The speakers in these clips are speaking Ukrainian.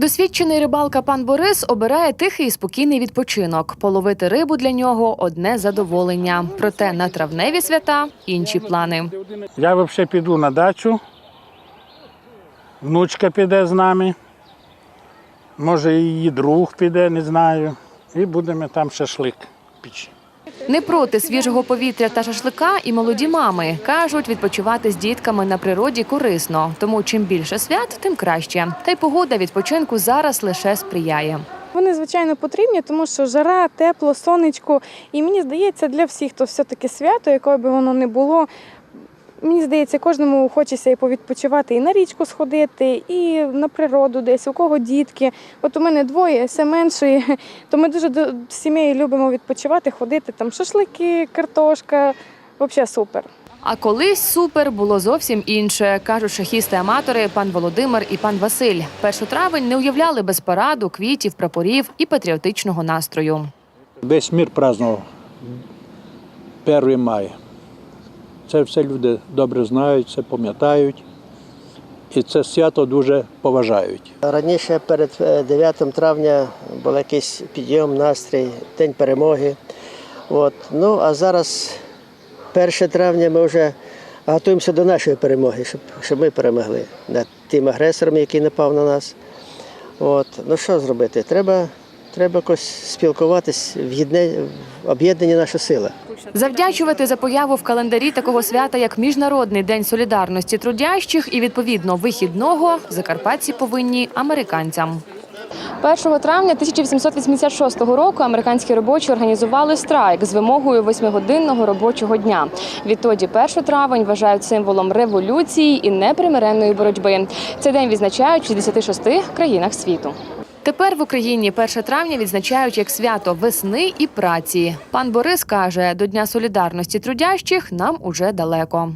Досвідчений рибалка пан Борис обирає тихий і спокійний відпочинок. Половити рибу для нього одне задоволення. Проте на травневі свята інші плани. Я взагалі піду на дачу. Внучка піде з нами. Може, її друг піде, не знаю. І будемо там шашлик печі. Не проти свіжого повітря та шашлика і молоді мами кажуть, відпочивати з дітками на природі корисно. Тому чим більше свят, тим краще. Та й погода відпочинку зараз лише сприяє. Вони звичайно потрібні, тому що жара, тепло, сонечко. І мені здається, для всіх, хто все-таки свято, якою би воно не було. Мені здається, кожному хочеться і повідпочивати, і на річку сходити, і на природу десь, у кого дітки. От у мене двоє, все меншої, то ми дуже до- сім'єю любимо відпочивати, ходити там шашлики, картошка. Взагалі супер. А колись супер було зовсім інше, кажуть шахісти-аматори пан Володимир і пан Василь. Першу травень не уявляли без параду, квітів, прапорів і патріотичного настрою. Весь мір празднував 1 мая. Це все люди добре знають, це пам'ятають. І це свято дуже поважають. Раніше перед е, 9 травня був якийсь підйом, настрій, День перемоги. От. Ну, а зараз 1 травня ми вже готуємося до нашої перемоги, щоб, щоб ми перемогли над тим агресором, який напав на нас. От. Ну що зробити? Треба, треба якось спілкуватись, об'єднані наша сила. Завдячувати за появу в календарі такого свята, як Міжнародний день солідарності трудящих і відповідно вихідного закарпатці повинні американцям. 1 травня 1886 року американські робочі організували страйк з вимогою восьмигодинного робочого дня. Відтоді 1 травень вважають символом революції і непримиренної боротьби. Цей день відзначають в 66 країнах світу. Тепер в Україні 1 травня відзначають як свято весни і праці. Пан Борис каже, до Дня солідарності трудящих нам уже далеко.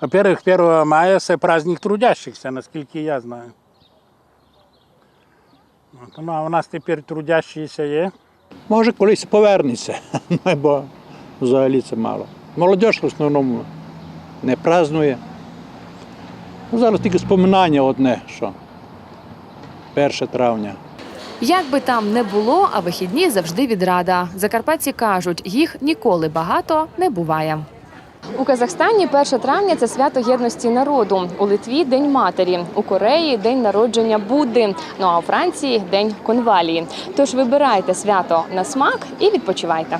Во-первых, 1 мая це праздник трудящихся, наскільки я знаю. От, ну, а у нас тепер трудящіся є. Може, колись повернеться, бо взагалі це мало. Молодь в основному не празднує. Ну, Зараз тільки споминання одне, що 1 травня. Як би там не було, а вихідні завжди відрада. Закарпатці кажуть, їх ніколи багато не буває. У Казахстані 1 травня це свято єдності народу. У Литві День матері, у Кореї день народження Будди. Ну а у Франції день конвалії. Тож вибирайте свято на смак і відпочивайте.